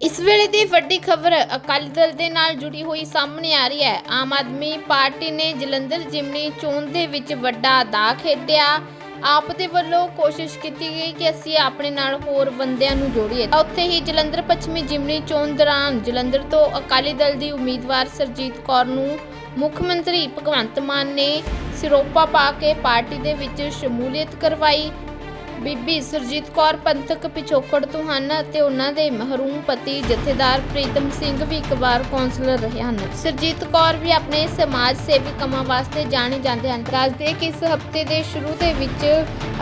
ਇਸ ਵੇਲੇ ਦੀ ਵੱਡੀ ਖਬਰ ਅਕਾਲੀ ਦਲ ਦੇ ਨਾਲ ਜੁੜੀ ਹੋਈ ਸਾਹਮਣੇ ਆ ਰਹੀ ਹੈ। ਆਮ ਆਦਮੀ ਪਾਰਟੀ ਨੇ ਜਲੰਧਰ ਜਿਮਨੀ ਚੋਣ ਦੇ ਵਿੱਚ ਵੱਡਾ ਦਾ ਖੇਡਿਆ। ਆਪ ਦੇ ਵੱਲੋਂ ਕੋਸ਼ਿਸ਼ ਕੀਤੀ ਗਈ ਕਿ ਅਸੀਂ ਆਪਣੇ ਨਾਲ ਹੋਰ ਬੰਦਿਆਂ ਨੂੰ ਜੋੜੀਏ। ਤਾਂ ਉੱਥੇ ਹੀ ਜਲੰਧਰ ਪੱਛਮੀ ਜਿਮਨੀ ਚੋਣ ਦੌਰਾਨ ਜਲੰਧਰ ਤੋਂ ਅਕਾਲੀ ਦਲ ਦੀ ਉਮੀਦਵਾਰ ਸਰਜੀਤ ਕੌਰ ਨੂੰ ਮੁੱਖ ਮੰਤਰੀ ਭਗਵੰਤ ਮਾਨ ਨੇ ਸਿਰੋਪਾ ਪਾ ਕੇ ਪਾਰਟੀ ਦੇ ਵਿੱਚ ਸ਼ਮੂਲੀਅਤ ਕਰਵਾਈ। ਬੀਬੀ ਸਰਜੀਤ ਕੌਰ ਪੰਥਕ ਪਿਛੋਕੜ ਤੋਂ ਹਨ ਅਤੇ ਉਹਨਾਂ ਦੇ ਮਹਿਰੂਮ ਪਤੀ ਜਥੇਦਾਰ ਪ੍ਰੀਤਮ ਸਿੰਘ ਵੀ ਇੱਕ ਵਾਰ ਕੌਂਸਲਰ ਰਹੇ ਹਨ। ਸਰਜੀਤ ਕੌਰ ਵੀ ਆਪਣੇ ਸਮਾਜ ਸੇਵੀ ਕੰਮਾਂ ਵਾਸਤੇ ਜਾਣੇ ਜਾਂਦੇ ਹਨ। ਦੱਸਦੇ ਕਿ ਇਸ ਹਫ਼ਤੇ ਦੇ ਸ਼ੁਰੂ ਦੇ ਵਿੱਚ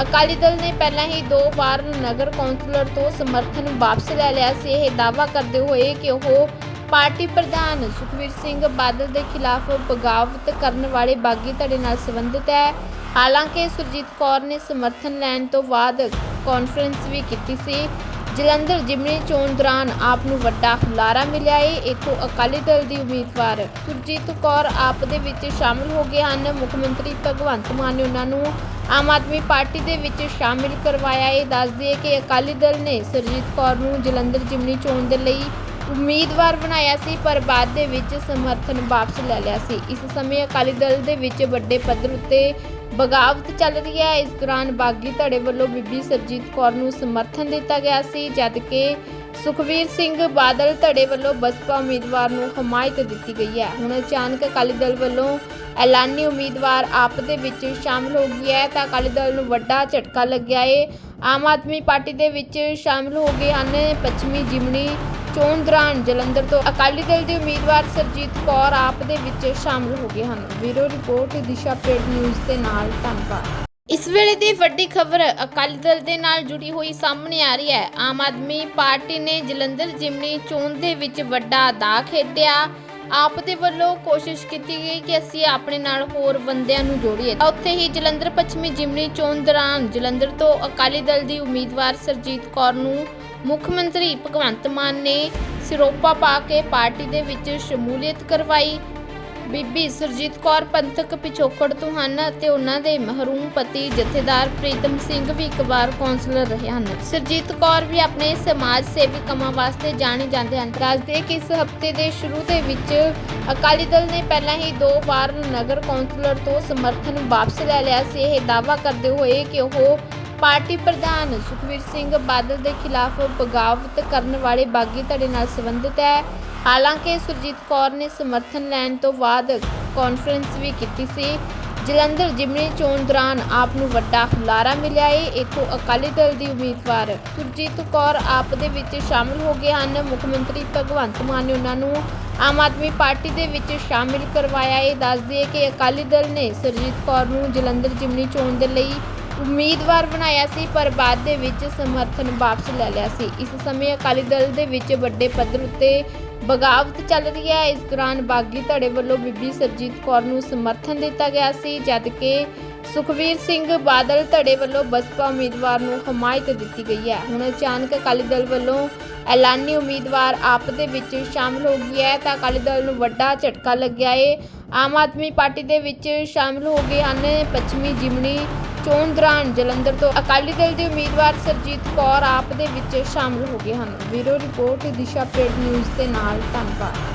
ਅਕਾਲੀ ਦਲ ਨੇ ਪਹਿਲਾਂ ਹੀ ਦੋ ਵਾਰ ਨਗਰ ਕੌਂਸਲਰ ਤੋਂ ਸਮਰਥਨ ਵਾਪਸ ਲੈ ਲਿਆ ਸੀ। ਇਹ ਦਾਅਵਾ ਕਰਦੇ ਹੋਏ ਕਿ ਉਹ ਪਾਰਟੀ ਪ੍ਰਧਾਨ ਸੁਖਵੀਰ ਸਿੰਘ ਬਾਦਲ ਦੇ ਖਿਲਾਫ ਬਗਾਵਤ ਕਰਨ ਵਾਲੇ ਬਾਗੀ ਧੜੇ ਨਾਲ ਸੰਬੰਧਿਤ ਹੈ। ਹਾਲਾਂਕਿ ਸੁਰਜੀਤ ਕੌਰ ਨੇ ਸਮਰਥਨ ਲੈਣ ਤੋਂ ਬਾਅਦ ਕਾਨਫਰੰਸ ਵੀ ਕੀਤੀ ਸੀ। ਜਲੰਧਰ ਜਿਮਨੀ ਚੋਣ ਦੌਰਾਨ ਆਪ ਨੂੰ ਵੱਡਾ ਹੁਲਾਰਾ ਮਿਲਿਆ ਏ। ਇੱਥੋਂ ਅਕਾਲੀ ਦਲ ਦੀ ਉਮੀਦਵਾਰ ਸੁਰਜੀਤ ਕੌਰ ਆਪ ਦੇ ਵਿੱਚ ਸ਼ਾਮਲ ਹੋ ਗਏ ਹਨ। ਮੁੱਖ ਮੰਤਰੀ ਭਗਵੰਤ ਮਾਨ ਨੇ ਉਹਨਾਂ ਨੂੰ ਆਮ ਆਦਮੀ ਪਾਰਟੀ ਦੇ ਵਿੱਚ ਸ਼ਾਮਿਲ ਕਰਵਾਇਆ ਏ। ਦੱਸਦੀ ਹੈ ਕਿ ਅਕਾਲੀ ਦਲ ਨੇ ਸੁਰਜੀਤ ਕੌਰ ਨੂੰ ਜਲੰਧਰ ਜਿਮਨੀ ਚੋਣ ਦੇ ਲਈ ਉਮੀਦਵਾਰ ਬਣਾਇਆ ਸੀ, ਪਰ ਬਾਅਦ ਦੇ ਵਿੱਚ ਸਮਰਥਨ ਵਾਪਸ ਲੈ ਲਿਆ ਸੀ। ਇਸ ਸਮੇਂ ਅਕਾਲੀ ਦਲ ਦੇ ਵਿੱਚ ਵੱਡੇ ਪੱਧਰ ਉੱਤੇ ਬਗਾਵਤ ਚੱਲ ਰਹੀ ਹੈ। ਇਸ ਦੌਰਾਨ ਬਾਗੀ ਧੜੇ ਵੱਲੋਂ ਬੀਬੀ ਸਰਜੀਤ ਕੌਰ ਨੂੰ ਸਮਰਥਨ ਦਿੱਤਾ ਗਿਆ ਸੀ ਜਦਕਿ ਸੁਖਵੀਰ ਸਿੰਘ ਬਾਦਲ ਧੜੇ ਵੱਲੋਂ ਬਸਪਾ ਉਮੀਦਵਾਰ ਨੂੰ ਹਮਾਇਤ ਦਿੱਤੀ ਗਈ ਹੈ। ਹੁਣ ਅਚਾਨਕ ਅਕਾਲੀ ਦਲ ਵੱਲੋਂ ਐਲਾਨੀ ਉਮੀਦਵਾਰ ਆਪ ਦੇ ਵਿੱਚ ਸ਼ਾਮਲ ਹੋ ਗਈ ਹੈ ਤਾਂ ਅਕਾਲੀ ਦਲ ਨੂੰ ਵੱਡਾ ਝਟਕਾ ਲੱਗਿਆ ਹੈ ਆਮ ਆਦਮੀ ਪਾਰਟੀ ਦੇ ਵਿੱਚ ਸ਼ਾਮਲ ਹੋ ਗਏ ਹਨ ਪੱਛਮੀ ਜਿਮਨੀ ਚੋਣ ਦੌਰਾਨ ਜਲੰਧਰ ਤੋਂ ਅਕਾਲੀ ਦਲ ਦੇ ਉਮੀਦਵਾਰ ਸਰਜੀਤ ਕੌਰ ਆਪ ਦੇ ਵਿੱਚ ਸ਼ਾਮਲ ਹੋ ਗਏ ਹਨ। Bureau report, Disha paid news ਦੇ ਨਾਲ ਧੰਨਵਾਦ। ਇਸ ਵੇਲੇ ਦੀ ਵੱਡੀ ਖਬਰ ਅਕਾਲੀ ਦਲ ਦੇ ਨਾਲ ਜੁੜੀ ਹੋਈ ਸਾਹਮਣੇ ਆ ਰਹੀ ਹੈ। ਆਮ ਆਦਮੀ ਪਾਰਟੀ ਨੇ ਜਲੰਧਰ ਜਿਮਨੀ ਚੋਣ ਦੇ ਵਿੱਚ ਵੱਡਾ ਦਾ ਖੇਡਿਆ। ਆਪ ਦੇ ਵੱਲੋਂ ਕੋਸ਼ਿਸ਼ ਕੀਤੀ ਗਈ ਕਿ ਅਸੀਂ ਆਪਣੇ ਨਾਲ ਹੋਰ ਬੰਦਿਆਂ ਨੂੰ ਜੋੜੀਏ। ਉੱਥੇ ਹੀ ਜਲੰਧਰ ਪੱਛਮੀ ਜਿਮਨੀ ਚੋਣ ਦੌਰਾਨ ਜਲੰਧਰ ਤੋਂ ਅਕਾਲੀ ਦਲ ਦੀ ਉਮੀਦਵਾਰ ਸਰਜੀਤ ਕੌਰ ਨੂੰ ਮੁੱਖ ਮੰਤਰੀ ਭਗਵੰਤ ਮਾਨ ਨੇ ਸਿਰੋਪਾ ਪਾ ਕੇ ਪਾਰਟੀ ਦੇ ਵਿੱਚ ਸ਼ਮੂਲੀਅਤ ਕਰਵਾਈ। ਬੀਬੀ ਸਰਜੀਤ ਕੌਰ ਪੰਥਕ ਪਿਛੋਕੜ ਤੋਂ ਹਨ ਅਤੇ ਉਹਨਾਂ ਦੇ ਮਹਿਰੂਮ ਪਤੀ ਜਥੇਦਾਰ ਪ੍ਰੀਤਮ ਸਿੰਘ ਵੀ ਇੱਕ ਵਾਰ ਕੌਂਸਲਰ ਰਹੇ ਹਨ। ਸਰਜੀਤ ਕੌਰ ਵੀ ਆਪਣੇ ਸਮਾਜ ਸੇਵੀ ਕੰਮਾਂ ਵਾਸਤੇ ਜਾਣੇ ਜਾਂਦੇ ਹਨ। ਦੱਸਦੇ ਕਿ ਇਸ ਹਫ਼ਤੇ ਦੇ ਸ਼ੁਰੂ ਦੇ ਵਿੱਚ ਅਕਾਲੀ ਦਲ ਨੇ ਪਹਿਲਾਂ ਹੀ ਦੋ ਵਾਰ ਨਗਰ ਕੌਂਸਲਰ ਤੋਂ ਸਮਰਥਨ ਵਾਪਸ ਲੈ ਲਿਆ ਸੀ। ਇਹ ਦਾਅਵਾ ਕਰਦੇ ਹੋਏ ਕਿ ਉਹ ਪਾਰਟੀ ਪ੍ਰਧਾਨ ਸੁਖਵੀਰ ਸਿੰਘ ਬਾਦਲ ਦੇ ਖਿਲਾਫ ਬਗਾਵਤ ਕਰਨ ਵਾਲੇ ਬਾਗੀ ਧੜੇ ਨਾਲ ਸੰਬੰਧਿਤ ਹੈ। ਹਾਲਾਂਕਿ ਸੁਰਜੀਤ ਕੌਰ ਨੇ ਸਮਰਥਨ ਲੈਣ ਤੋਂ ਬਾਅਦ ਕਾਨਫਰੰਸ ਵੀ ਕੀਤੀ ਸੀ। ਜਲੰਧਰ ਜਿਮਨੀ ਚੋਣ ਦੌਰਾਨ ਆਪ ਨੂੰ ਵੱਡਾ ਹੁਲਾਰਾ ਮਿਲਿਆ ਏ। ਇੱਥੋਂ ਅਕਾਲੀ ਦਲ ਦੀ ਉਮੀਦਵਾਰ ਸੁਰਜੀਤ ਕੌਰ ਆਪ ਦੇ ਵਿੱਚ ਸ਼ਾਮਲ ਹੋ ਗਏ ਹਨ। ਮੁੱਖ ਮੰਤਰੀ ਭਗਵੰਤ ਮਾਨ ਨੇ ਉਹਨਾਂ ਨੂੰ ਆਮ ਆਦਮੀ ਪਾਰਟੀ ਦੇ ਵਿੱਚ ਸ਼ਾਮਿਲ ਕਰਵਾਇਆ ਏ। ਦੱਸਦੀ ਹੈ ਕਿ ਅਕਾਲੀ ਦਲ ਨੇ ਸੁਰਜੀਤ ਕੌਰ ਨੂੰ ਜਲੰਧਰ ਜਿਮਨੀ ਚੋਣ ਦੇ ਲਈ ਉਮੀਦਵਾਰ ਬਣਾਇਆ ਸੀ, ਪਰ ਬਾਅਦ ਦੇ ਵਿੱਚ ਸਮਰਥਨ ਵਾਪਸ ਲੈ ਲਿਆ ਸੀ। ਇਸ ਸਮੇਂ ਅਕਾਲੀ ਦਲ ਦੇ ਵਿੱਚ ਵੱਡੇ ਪੱਧਰ ਉੱਤੇ ਬਗਾਵਤ ਚੱਲ ਰਹੀ ਹੈ। ਇਸ ਦੌਰਾਨ ਬਾਗੀ ਧੜੇ ਵੱਲੋਂ ਬੀਬੀ ਸਰਜੀਤ ਕੌਰ ਨੂੰ ਸਮਰਥਨ ਦਿੱਤਾ ਗਿਆ ਸੀ ਜਦਕਿ ਸੁਖਵੀਰ ਸਿੰਘ ਬਾਦਲ ਧੜੇ ਵੱਲੋਂ ਬਸਪਾ ਉਮੀਦਵਾਰ ਨੂੰ ਹਮਾਇਤ ਦਿੱਤੀ ਗਈ ਹੈ। ਹੁਣ ਅਚਾਨਕ ਅਕਾਲੀ ਦਲ ਵੱਲੋਂ ਐਲਾਨੀ ਉਮੀਦਵਾਰ ਆਪ ਦੇ ਵਿੱਚ ਸ਼ਾਮਲ ਹੋ ਗਈ ਹੈ, ਤਾਂ ਅਕਾਲੀ ਦਲ ਨੂੰ ਵੱਡਾ ਝਟਕਾ ਲੱਗਿਆ ਏ। ਆਮ ਆਦਮੀ ਪਾਰਟੀ ਦੇ ਵਿੱਚ ਸ਼ਾਮਲ ਹੋ ਗਏ ਹਨ ਪੱਛਮੀ ਜਿਮਨੀ ਚੋਣ ਦੌਰਾਨ ਜਲੰਧਰ ਤੋਂ ਅਕਾਲੀ ਦਲ ਦੇ ਉਮੀਦਵਾਰ ਸਰਜੀਤ ਕੌਰ ਆਪ ਦੇ ਵਿੱਚ ਸ਼ਾਮਲ ਹੋ ਗਏ ਹਨ। Bureau report, Disha paid news ਦੇ ਨਾਲ ਧੰਨਵਾਦ।